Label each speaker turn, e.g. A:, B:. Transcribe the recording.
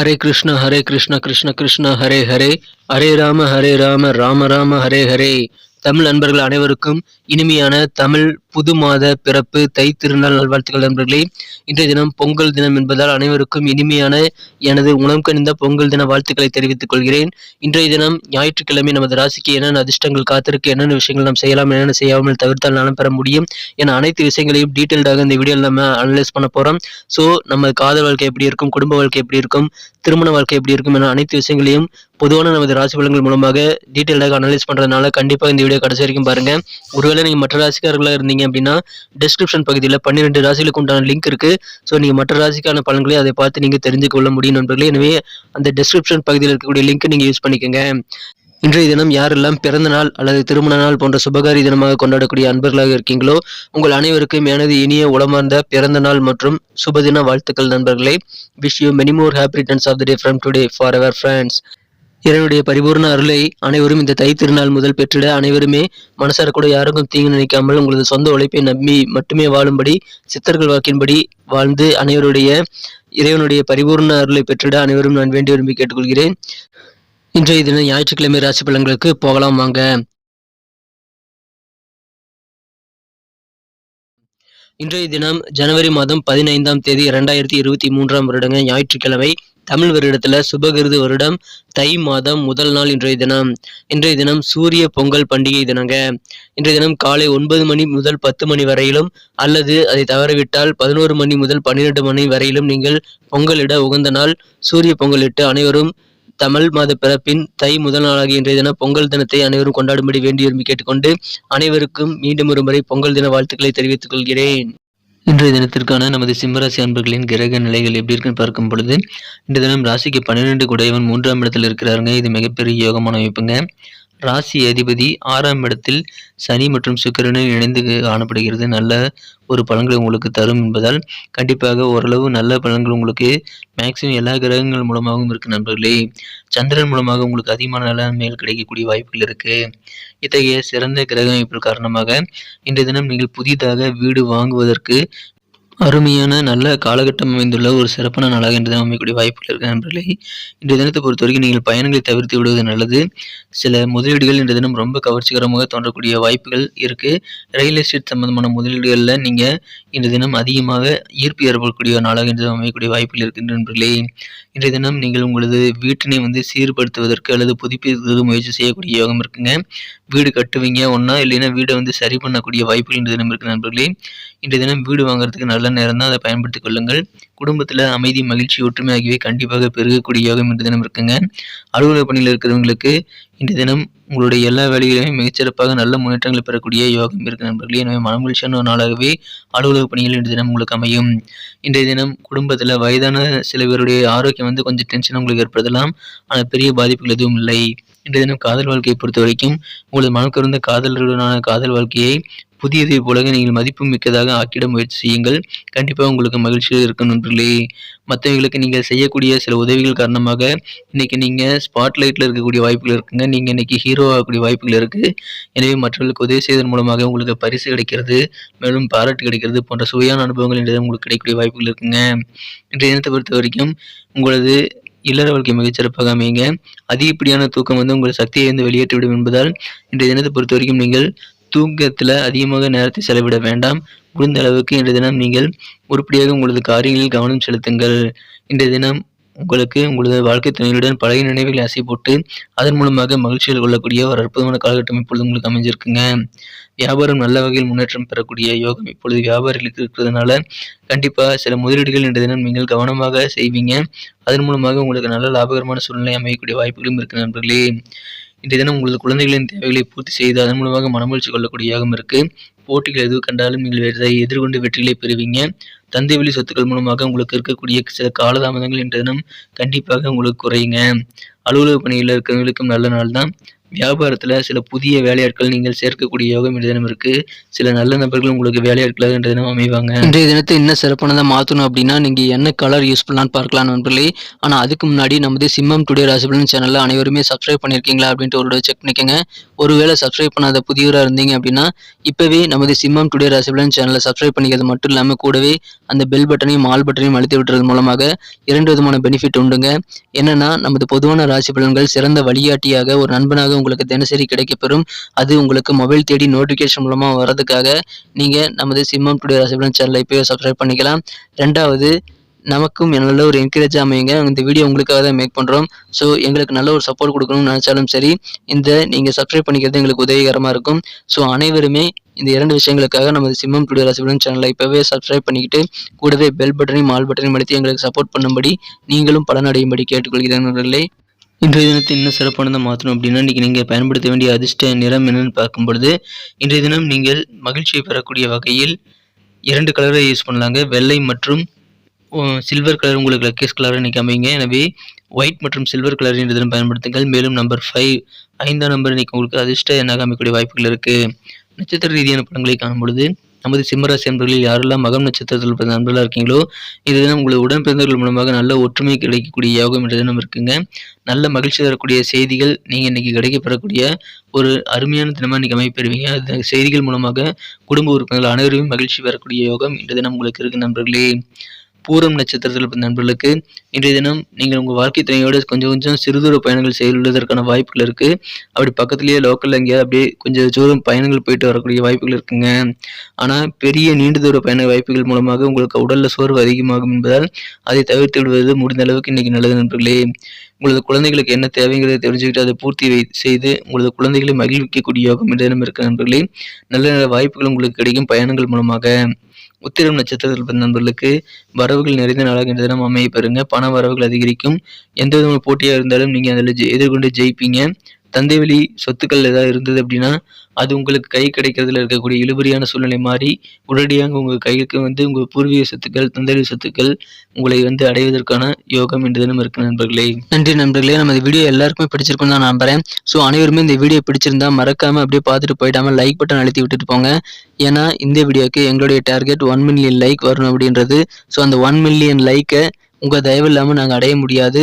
A: ஹரே கிருஷ்ண ஹரே கிருஷ்ண கிருஷ்ண கிருஷ்ண ஹரே ஹரே. ஹரே ராம ஹரே ராம ராம ராம ஹரே ஹரே. தமிழ் நண்பர்கள் அனைவருக்கும் இனிமையான தமிழ் புது மாத பிறப்பு தை திருநாள் நல்வாழ்த்துக்கள் நண்பர்களே. இன்றைய தினம் பொங்கல் தினம் என்பதால் அனைவருக்கும் இனிமையான எனது உணவு கணிந்த பொங்கல் தின வாழ்த்துக்களை தெரிவித்துக் கொள்கிறேன். இன்றைய தினம் ஞாயிற்றுக்கிழமை நமது ராசிக்கு என்னென்ன அதிர்ஷ்டங்கள் காத்திருக்கு என்னென்ன விஷயங்கள் நாம் செய்யலாம் என்னென்ன செய்யாமல் தவிர்த்தால் நலம் பெற முடியும் என அனைத்து விஷயங்களையும் டீட்டெயில்டாக இந்த வீடியோவில் நம்ம அனலைஸ் பண்ண போகிறோம் ஸோ நம்ம காதல் வாழ்க்கை எப்படி இருக்கும் குடும்ப வாழ்க்கை எப்படி இருக்கும் திருமண வாழ்க்கை எப்படி இருக்கும் என அனைத்து விஷயங்களையும் பொதுவான நமது ராசி பலன்கள் மூலமாக டீட்டெயில்டாக அனலைஸ் பண்ணுறதுனால கண்டிப்பாக இந்த வீடியோ கடைசி வரைக்கும் பாருங்க. ஒருவேளை நீங்கள் மற்ற ராசிக்காரர்களாக இருந்தீங்க அப்படின்னா டிஸ்கிரிப்ஷன் பகுதியில் பன்னிரெண்டு ராசிகளுக்கு உண்டான லிங்க் இருக்கு. ஸோ நீங்கள் மற்ற ராசிக்கான பலன்களை அதை பார்த்து நீங்கள் தெரிஞ்சுக்கொள்ள கொள்ள முடியும் நண்பர்களே. எனவே அந்த டிஸ்கிரிப்ஷன் பகுதியில் இருக்கக்கூடிய லிங்க் நீங்கள் யூஸ் பண்ணிக்கோங்க. இன்றைய தினம் யாரெல்லாம் பிறந்த நாள் அல்லது திருமண நாள் போன்ற சுபகாரி தினமாக கொண்டாடக்கூடிய அன்பர்களாக இருக்கீங்களோ உங்கள் அனைவருக்கும் எனது இனிய உளமார்ந்த பிறந்த நாள் மற்றும் சுபதின வாழ்த்துக்கள் நண்பர்களே. Wish you many more happy returns of the day from today for our friends இறைவனுடைய பரிபூர்ண அருளை அனைவரும் இந்த தை திருநாள் முதல் பெற்றிட அனைவருமே மனசார கூட யாருக்கும் தீங்கு நினைக்காமல் உங்களது சொந்த உழைப்பை நம்பி மட்டுமே வாழும்படி சித்தர்கள் வாக்கின்படி வாழ்ந்து அனைவருடைய இறைவனுடைய பரிபூர்ண அருளை பெற்றிட அனைவரும் நான் வேண்டி விரும்பி கேட்டுக்கொள்கிறேன். இன்றைய தினம் ஞாயிற்றுக்கிழமை ராசி பலன்களுக்கு போகலாம் வாங்க. இன்றைய தினம் ஜனவரி மாதம் பதினைந்தாம் தேதி இரண்டாயிரத்தி இருபத்தி மூன்றாம் வருடங்க ஞாயிற்றுக்கிழமை. தமிழ் வருடத்துல சுபகிருது வருடம் தை மாதம் முதல் நாள் இன்றைய தினம். இன்றைய தினம் சூரிய பொங்கல் பண்டிகை தினங்க. இன்றைய தினம் காலை ஒன்பது மணி முதல் பத்து மணி வரையிலும் அல்லது அதை தவறவிட்டால் பதினோரு மணி முதல் பன்னிரெண்டு மணி வரையிலும் நீங்கள் பொங்கலிட உகந்த நாள். சூரிய பொங்கலிட்டு அனைவரும் தமிழ் மாத பிறப்பின் தை முதல் நாளாகிய இன்றைய தினம் பொங்கல் தினத்தை அனைவரும் கொண்டாடும்படி வேண்டி விரும்பி கேட்டுக்கொண்டு அனைவருக்கும் மீண்டும் ஒரு முறை பொங்கல் தின வாழ்த்துக்களை தெரிவித்துக் கொள்கிறேன். இன்றைய தினத்திற்கான நமது சிம்மராசி அன்பர்களின் கிரக நிலைகள் எப்படி இருக்குன்னு பார்க்கும் பொழுது இந்த தினம் ராசிக்கு பன்னிரெண்டு குடையவன் மூன்றாம் இடத்தில் இருக்கிறாருங்க. இது மிகப்பெரிய யோகமான அமைப்புங்க. ராசி அதிபதி ஆறாம் இடத்தில் சனி மற்றும் சுக்கிரனும் இணைந்து காணப்படுகிறது. நல்ல ஒரு பலன்களை உங்களுக்கு தரும் என்பதால் கண்டிப்பாக ஓரளவு நல்ல பலன்கள் உங்களுக்கு மேக்சிமம் எல்லா கிரகங்கள் மூலமாகவும் இருக்கு நண்பர்களே. சந்திரன் மூலமாக உங்களுக்கு அதிகமான நன்மைகள் கிடைக்கக்கூடிய வாய்ப்புகள் இருக்கு. இத்தகைய சிறந்த கிரக அமைப்பு காரணமாக இன்றைய தினம் நீங்கள் புதிதாக வீடு வாங்குவதற்கு அருமையான நல்ல காலகட்டம் அமைந்துள்ள ஒரு சிறப்பான நாளாக இன்று தினம் அமைக்கக்கூடிய வாய்ப்புகள் இருக்கு நண்பர்களே. இன்றைய தினத்தை பொறுத்த வரைக்கும் நீங்கள் பயணங்களை தவிர்த்து விடுவது நல்லது. சில முதலீடுகள் இன்றைய தினம் ரொம்ப கவர்ச்சிகரமாக தோன்றக்கூடிய வாய்ப்புகள் இருக்கு. ரியல் எஸ்டேட் சம்பந்தமான முதலீடுகளில் நீங்கள் இன்றைய தினம் அதிகமாக ஈர்ப்பு ஏற்படக்கூடிய நாளாக இன்று தினம் அமைக்கக்கூடிய வாய்ப்புகள் இருக்கின்ற நண்பர்களே. இன்றைய தினம் நீங்கள் உங்களது வீட்டினை வந்து சீர்படுத்துவதற்கு அல்லது புதுப்பிப்பதற்கு முயற்சி செய்யக்கூடிய யோகம் இருக்குங்க. வீடு கட்டுவீங்க ஒன்றா இல்லைன்னா வீடை வந்து சரி பண்ணக்கூடிய வாய்ப்புகள் இன்றைய தினம் இருக்கு நண்பர்களே. இன்றைய தினம் வீடு வாங்குறதுக்கு நல்ல நேரம் இருந்தால் அதை பயன்படுத்திக் கொள்ளுங்கள். குடும்பத்தில் அமைதி மகிழ்ச்சி ஒற்றுமை ஆகியவை கண்டிப்பாக பெருகக்கூடிய யோகம் இன்று தினம் இருக்குங்க. அலுவலக பணியில் இருக்கிறவங்களுக்கு இன்றைய தினம் உங்களுடைய எல்லா வேலைகளையும் மிகச்சிறப்பாக நல்ல முன்னேற்றங்களை பெறக்கூடிய யோகம் இருக்கு நண்பர்களே. எனவே மனமகிழ்ச்சியான ஒரு நாளாகவே அலுவலக பணிகள் இன்று தினம் உங்களுக்கு அமையும். இன்றைய தினம் குடும்பத்தில் வயதான சில பேருடைய ஆரோக்கியம் வந்து கொஞ்சம் டென்ஷன் உங்களுக்கு ஏற்படுத்தலாம் ஆனால் பெரிய பாதிப்புகள் எதுவும் இல்லை. இன்றைய தினம் காதல் வாழ்க்கையை பொறுத்த வரைக்கும் உங்களது மனக்கருந்த காதலர்களுடனான காதல் வாழ்க்கையை புதியதை போல நீங்கள் மதிப்பு மிக்கதாக ஆக்கிட முயற்சி செய்யுங்கள். கண்டிப்பாக உங்களுக்கு மகிழ்ச்சியாக இருக்கும் நண்பர்களே. மற்றவங்களுக்கு நீங்கள் செய்யக்கூடிய சில உதவிகள் காரணமாக இன்றைக்கி நீங்கள் ஸ்பாட்லைட்டில் இருக்கக்கூடிய வாய்ப்புகள் இருக்குங்க. நீங்கள் இன்றைக்கி ஹீரோ ஆகக்கூடிய வாய்ப்புகள் இருக்குது எனவே மற்றவர்களுக்கு உதவி செய்வதன் மூலமாக உங்களுக்கு பரிசு கிடைக்கிறது மேலும் பாராட்டு கிடைக்கிறது போன்ற சுவையான அனுபவங்கள் இன்றைய உங்களுக்கு கிடைக்கக்கூடிய வாய்ப்புகள் இருக்குங்க. இன்றைய தினத்தை பொறுத்த வரைக்கும் உங்களது இல்லற வாழ்க்கை மிகச்சிறப்பாக அமையுங்க. அதிகப்படியான தூக்கம் வந்து உங்கள் சக்தியை வந்து வெளியேற்றிவிடும் என்பதால் இன்றைய தினத்தை பொறுத்த வரைக்கும் நீங்கள் தூக்கத்தில் அதிகமாக நேரத்தை செலவிட வேண்டாம். முடிந்த அளவுக்கு இன்றைய தினம் நீங்கள் உருப்படியாக உங்களது காரியங்களில் கவனம் செலுத்துங்கள். இன்றைய தினம் உங்களுக்கு உங்களது வாழ்க்கை துணையுடன் பழைய நினைவுகளை அசை போட்டு அதன் மூலமாக மகிழ்ச்சியில் கொள்ளக்கூடிய ஒரு அற்புதமான காலகட்டம் இப்பொழுது உங்களுக்கு அமைஞ்சிருக்குங்க. வியாபாரம் நல்ல வகையில் முன்னேற்றம் பெறக்கூடிய யோகம் இப்பொழுது வியாபாரிகளுக்கு இருக்கிறதுனால கண்டிப்பாக சில முதலீடுகள் இன்றைய தினம் நீங்கள் கவனமாக செய்வீங்க. அதன் மூலமாக உங்களுக்கு நல்ல லாபகரமான சூழ்நிலை அமையக்கூடிய வாய்ப்புகளும் இருக்கு நண்பர்களே. இன்றைய தினம் உங்களது குழந்தைகளின் தேவைகளை பூர்த்தி செய்து அதன் மூலமாக மனமகிழ்ச்சி கொள்ளக்கூடியதாகவும் இருக்குது இருக்கு. போட்டிகள் எது கண்டாலும் நீங்கள் அதை எதிர்கொண்டு வெற்றிகளை பெறுவீங்க. தந்தை வழி சொத்துக்கள் மூலமாக உங்களுக்கு இருக்கக்கூடிய சில காலதாமதங்கள் இன்றைய தினம் கண்டிப்பாக உங்களுக்கு குறையுங்க. அலுவலக பணியில் இருக்கிறவங்களுக்கும் நல்ல நாள் தான்
B: வியாபாரத்தில் சில புதிய வேலையாட்கள் நீங்கள் சேர்க்கக்கூடிய யோகம் இந்த தினம் இருக்கு. சில நல்ல நபர்கள் உங்களுக்கு வேலையாட்களாக இந்த தினம் அமைவாங்க. இன்றைய தினத்தை என்ன சிறப்பானதாக மாற்றணும் அப்படின்னா நீங்கள் என்ன கலர் யூஸ் பண்ணலான்னு பார்க்கலாம் நண்பர்களே. ஆனால் அதுக்கு முன்னாடி நமது சிம்மம் டுடே ராசிபலன் சேனலில் அனைவருமே சப்ஸ்கிரைப் பண்ணியிருக்கீங்களா அப்படின்ட்டு ஒரு செக் பண்ணிக்கோங்க. ஒருவேளை சப்ஸ்கிரைப் பண்ணாத புதியவராக இருந்தீங்க அப்படின்னா இப்போவே நமது சிம்மம் டுடே ராசிபலன் சேனலை சப்ஸ்கிரைப் பண்ணிக்கிறது மட்டும் இல்லாமல் கூடவே அந்த பெல் பட்டனையும் ஆல் பட்டனையும் அழுத்தி விட்டுறது மூலமாக இரண்டு விதமான பெனிஃபிட் உண்டுங்க. என்னன்னா நமது பொதுவான ராசி பலன்கள் சிறந்த வழிகாட்டியாக ஒரு நண்பனாக உங்களுக்கு தினசரி கிடைக்கப்பெறும். அது உங்களுக்கு மொபைல் தேடி நோட்டிஃபிகேஷன் மூலமாக வர்றதுக்காக நீங்கள் நமது சிம்மம் டுடே ராசிபலன் சேனலை இப்போயே சப்ஸ்கிரைப் பண்ணிக்கலாம். ரெண்டாவது நமக்கும் நல்ல ஒரு என்கரேஜ் அமையுங்க. இந்த வீடியோ உங்களுக்காக தான் மேக் பண்ணுறோம் ஸோ எங்களுக்கு நல்ல ஒரு சப்போர்ட் கொடுக்கணும்னு நினச்சாலும் சரி இந்த நீங்கள் சப்ஸ்கிரைப் பண்ணிக்கிறது எங்களுக்கு உதவிகரமாக இருக்கும். ஸோ அனைவருமே இந்த இரண்டு விஷயங்களுக்காக நமது சிம்மம் டுடே ராசிபலன் சேனலை இப்போவே சப்ஸ்கிரைப் பண்ணிக்கிட்டு கூடவே பெல் பட்டனையும் ஆல் பட்டனையும் அழுத்தி எங்களுக்கு சப்போர்ட் பண்ணும்படி நீங்களும் பலனடையும்படி கேட்டுக்கொள்கிறேன் நண்பர்களே. இன்றைய தினத்தை இன்னும் சிறப்பானதாக மாற்றணும் அப்படின்னா இன்றைக்கி நீங்கள் பயன்படுத்த வேண்டிய அதிர்ஷ்ட நிறம் என்னன்னு பார்க்கும் பொழுது இன்றைய தினம் நீங்கள் மகிழ்ச்சியை பெறக்கூடிய வகையில் இரண்டு கலரை யூஸ் பண்ணலாங்க. வெள்ளை மற்றும் சில்வர் கலர் உங்களுக்கு லக்கேஸ் கலர் இன்றைக்கி அமைங்க எனவே ஒயிட் மற்றும் சில்வர் கலர் இன்றைய தினம் பயன்படுத்துங்கள். மேலும் நம்பர் ஃபைவ் ஐந்தாம் நம்பர் இன்றைக்கி உங்களுக்கு அதிர்ஷ்ட எண்ணாக அமைக்கக்கூடிய வாய்ப்புகள் இருக்குது நட்சத்திர ரீதியான படங்களை காணும் பொழுது நமது சிம்மராசி அன்பர்களில் யாரெல்லாம் மகம் நட்சத்திரத்தில் பிறந்த அன்பர்களாக இருக்கீங்களோ இது தினம் உங்களது உடன்பிறந்தவர்கள் மூலமாக நல்ல ஒற்றுமை கிடைக்கக்கூடிய யோகம் என்ற தினம் இருக்குங்க. நல்ல மகிழ்ச்சி தரக்கூடிய செய்திகள் நீங்கள் இன்னைக்கு கிடைக்கப்பெறக்கூடிய ஒரு அருமையான தினமாக இன்றைக்கி அமைப்பெறுவீங்க அந்த செய்திகள் மூலமாக குடும்ப உறுப்பினர்கள் அனைவருமே மகிழ்ச்சி பெறக்கூடிய யோகம் இன்று தினம் உங்களுக்கு இருக்கு நண்பர்களே. பூரம் நட்சத்திரத்தில் பிறந்த நண்பர்களுக்கு இன்றைய தினம் நீங்கள் உங்கள் வாழ்க்கை துணையோடு கொஞ்சம் கொஞ்சம் சிறுதூர பயணங்கள் செய்துள்ளதற்கான வாய்ப்புகள் இருக்குது அப்படி பக்கத்துலேயே லோக்கலில் எங்கேயாவது அப்படியே கொஞ்சம் தூரம் பயணங்கள் போயிட்டு வரக்கூடிய வாய்ப்புகள் இருக்குங்க. ஆனால் பெரிய நீண்ட தூர பயண வாய்ப்புகள் மூலமாக உங்களுக்கு உடலில் சோர்வு அதிகமாகும் என்பதால் அதை தவிர்த்து விடுவது முடிந்த அளவுக்கு இன்றைக்கி நல்லது நண்பர்களே. உங்களது குழந்தைகளுக்கு என்ன தேவைங்கிறத தெரிஞ்சுக்கிட்டு அதை பூர்த்தி வை செய்து உங்களது குழந்தைகளை மகிழ்விக்கக்கூடிய யோகம் என்ற தினம் இருக்க நண்பர்களே. நல்ல நல்ல வாய்ப்புகள் உங்களுக்கு கிடைக்கும் பயணங்கள் மூலமாக. உத்திரம் நட்சத்திரத்தில் பிறந்த நண்பர்களுக்கு வரவுகள் நிறைந்த நாளாக இந்த தினம் அமைய பெறுங்க. பண வரவுகள் அதிகரிக்கும். எந்த விதமான போட்டியாக இருந்தாலும் நீங்கள் அதில் எதிர்கொண்டு ஜெயிப்பீங்க. தந்தை வழி சொத்துக்கள் ஏதாவது இருந்தது அப்படின்னா அது உங்களுக்கு கை கிடைக்கிறதுல இருக்கக்கூடிய இழுபறியான சூழ்நிலை மாறி உடனடியாக உங்கள் கைக்கு வந்து உங்கள் பூர்வீக சொத்துக்கள் தந்தை வழி சொத்துக்கள் உங்களை வந்து அடைவதற்கான யோகம் என்று தினம் இருக்கு நண்பர்களே. நன்றி நண்பர்களே. நம்ம இந்த வீடியோ எல்லாருக்குமே பிடிச்சிருக்கும் தான் நம்புறேன். ஸோ அனைவருமே இந்த வீடியோ பிடிச்சிருந்தா மறக்காம அப்படியே பார்த்துட்டு போயிடாமல் லைக் பட்டன் அழுத்தி விட்டுட்டு போங்க. ஏன்னா இந்த வீடியோக்கு எங்களுடைய டார்கெட் ஒன் மில்லியன் லைக் வரணும் அப்படின்றது. ஸோ அந்த ஒன் மில்லியன் லைக்கை உங்கள் தயவு இல்லாமல் நாங்கள் அடைய முடியாது.